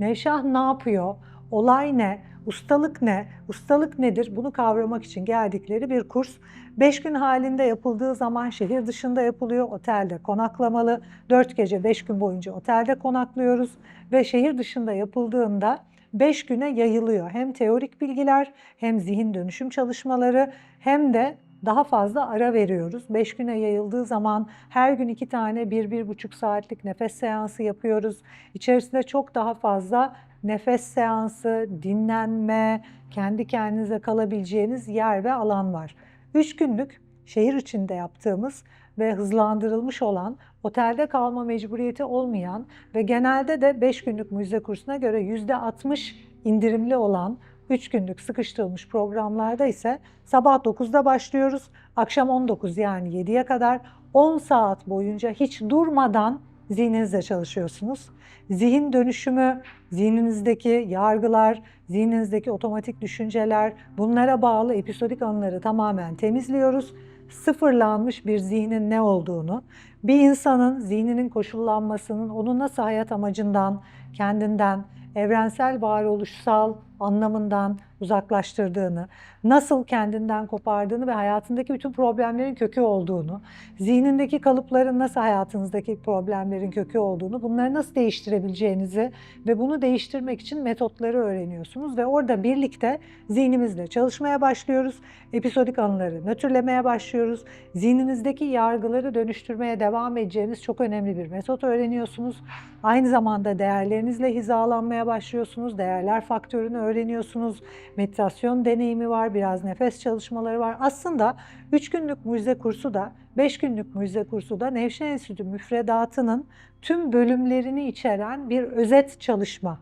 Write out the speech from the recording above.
Nevşah ne yapıyor? Olay ne? Ustalık ne? Ustalık nedir? Bunu kavramak için geldikleri bir kurs. 5 gün halinde yapıldığı zaman şehir dışında yapılıyor. Otelde konaklamalı. 4 gece 5 gün boyunca otelde konaklıyoruz. Ve şehir dışında yapıldığında 5 güne yayılıyor. Hem teorik bilgiler hem zihin dönüşüm çalışmaları hem de daha fazla ara veriyoruz. 5 güne yayıldığı zaman her gün iki tane bir, bir buçuk saatlik nefes seansı yapıyoruz. İçerisinde çok daha fazla nefes seansı, dinlenme, kendi kendinize kalabileceğiniz yer ve alan var. 3 günlük şehir içinde yaptığımız ve hızlandırılmış olan, otelde kalma mecburiyeti olmayan ve genelde de 5 günlük mucize kursuna göre %60 indirimli olan 3 günlük sıkıştırılmış programlarda ise sabah 9'da başlıyoruz. Akşam 19 yani 7'ye kadar 10 saat boyunca hiç durmadan zihninizle çalışıyorsunuz. Zihin dönüşümü, zihninizdeki yargılar, zihninizdeki otomatik düşünceler, bunlara bağlı episodik anıları tamamen temizliyoruz. Sıfırlanmış bir zihnin ne olduğunu, bir insanın zihninin koşullanmasının onu nasıl hayat amacından, kendinden, evrensel varoluşsal anlamından uzaklaştırdığını, nasıl kendinden kopardığını ve hayatındaki bütün problemlerin kökü olduğunu, zihnindeki kalıpların nasıl hayatınızdaki problemlerin kökü olduğunu, bunları nasıl değiştirebileceğinizi ve bunu değiştirmek için metotları öğreniyorsunuz ve orada birlikte zihnimizle çalışmaya başlıyoruz. Episodik anıları nötrlemeye başlıyoruz. Zihninizdeki yargıları dönüştürmeye devam edeceğiniz çok önemli bir metot öğreniyorsunuz. Aynı zamanda değerlerinizle hizalanmaya başlıyorsunuz. Değerler faktörünü öğreniyorsunuz. Meditasyon deneyimi var, biraz nefes çalışmaları var. Aslında 3 günlük mucize kursu da 5 günlük mucize kursu da Nevşehir Enstitü müfredatının tüm bölümlerini içeren bir özet çalışma.